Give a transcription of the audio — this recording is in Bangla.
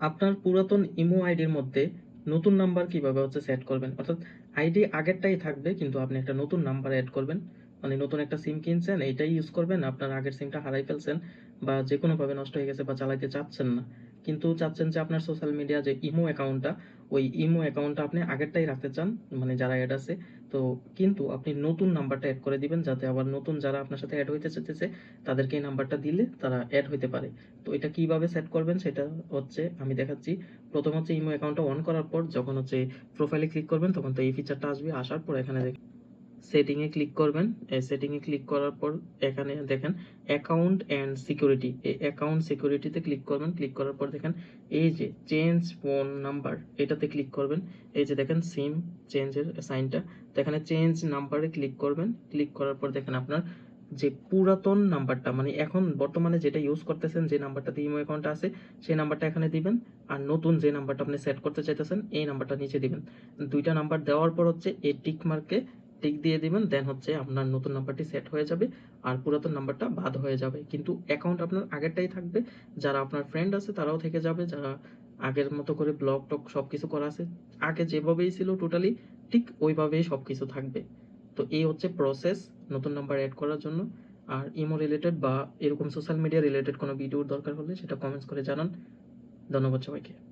আপনার পুরাতন ইমো আইডির মধ্যে নতুন নাম্বার কীভাবে হচ্ছে সেট করবেন? অর্থাৎ আইডি আগেরটাই থাকবে, কিন্তু আপনি একটা নতুন নাম্বার অ্যাড করবেন। মানে নতুন একটা সিম কিনছেন, এইটাই ইউজ করবেন, আপনার আগের সিমটা হারাই ফেলছেন বা যে কোনোভাবে নষ্ট হয়ে গেছে বা চালাইতে চাচ্ছেন না। কিন্তু চাচ্ছেন যে আপনার সোশ্যাল মিডিয়া যে ইমো অ্যাকাউন্টটা ওই ইমো অ্যাকাউন্টটা আপনি আগেরটাই রাখতে চান মানে যারা অ্যাড আছে, তো কিন্তু আপনি নতুন নাম্বারটা অ্যাড করে দিবেন যাতে আবার নতুন যারা আপনার সাথে অ্যাড হইতে চাইতেছে, তাদেরকে এই নাম্বারটা দিলে তারা অ্যাড হইতে পারে। তো এটা কীভাবে সেট করবেন সেটা হচ্ছে আমি দেখাচ্ছি। প্রথম হচ্ছে ইমো অ্যাকাউন্টটা অন করার পর যখন হচ্ছে প্রোফাইলে ক্লিক করবেন, তখন তো এই ফিচারটা আসবে, আসার পর এখানে সেটিংয়ে ক্লিক করবেন। এই সেটিংয়ে ক্লিক করার পর এখানে দেখেন অ্যাকাউন্ট অ্যান্ড সিকিউরিটি এই অ্যাকাউন্ট সিকিউরিটিতে ক্লিক করবেন। ক্লিক করার পর দেখেন এই যে চেঞ্জ ফোন নাম্বার এটাতে ক্লিক করবেন। এই যে দেখেন সিম চেঞ্জের সাইনটা এখানে চেঞ্জ নাম্বারে ক্লিক করবেন। ক্লিক করার পর দেখেন আপনার যে পুরাতন নাম্বারটা মানে এখন বর্তমানে যেটা ইউজ করতেছেন, যে নাম্বারটা দিয়ে ইমো অ্যাকাউন্টটা আছে, সেই নাম্বারটা এখানে দিবেন। আর নতুন যে নাম্বারটা আপনি সেট করতে চাইতেছেন, এই নাম্বারটা নিচে দিবেন। দুইটা নাম্বার দেওয়ার পর হচ্ছে এই টিক মার্কে টিক দিয়ে দিবেন দেন হচ্ছে আপনার নতুন নাম্বারটি সেট হয়ে যাবে আর পুরাতন নাম্বারটা বাদ হয়ে যাবে। কিন্তু অ্যাকাউন্ট আপনার আগেরটাই থাকবে। যারা আপনার ফ্রেন্ড আছে তারাও থেকে যাবে, যারা আগের মতো করে ব্লগ টক সব কিছু করা আছে। আগে যেভাবেই ছিল টোটালি ঠিক ওইভাবেই সব কিছু থাকবে। তো এই হচ্ছে প্রসেস নতুন নাম্বার অ্যাড করার জন্য। আর ইমো রিলেটেড বা এরকম সোশ্যাল মিডিয়া রিলেটেড কোনো ভিডিওর দরকার হলে সেটা কমেন্টস করে জানান। ধন্যবাদ সবাইকে।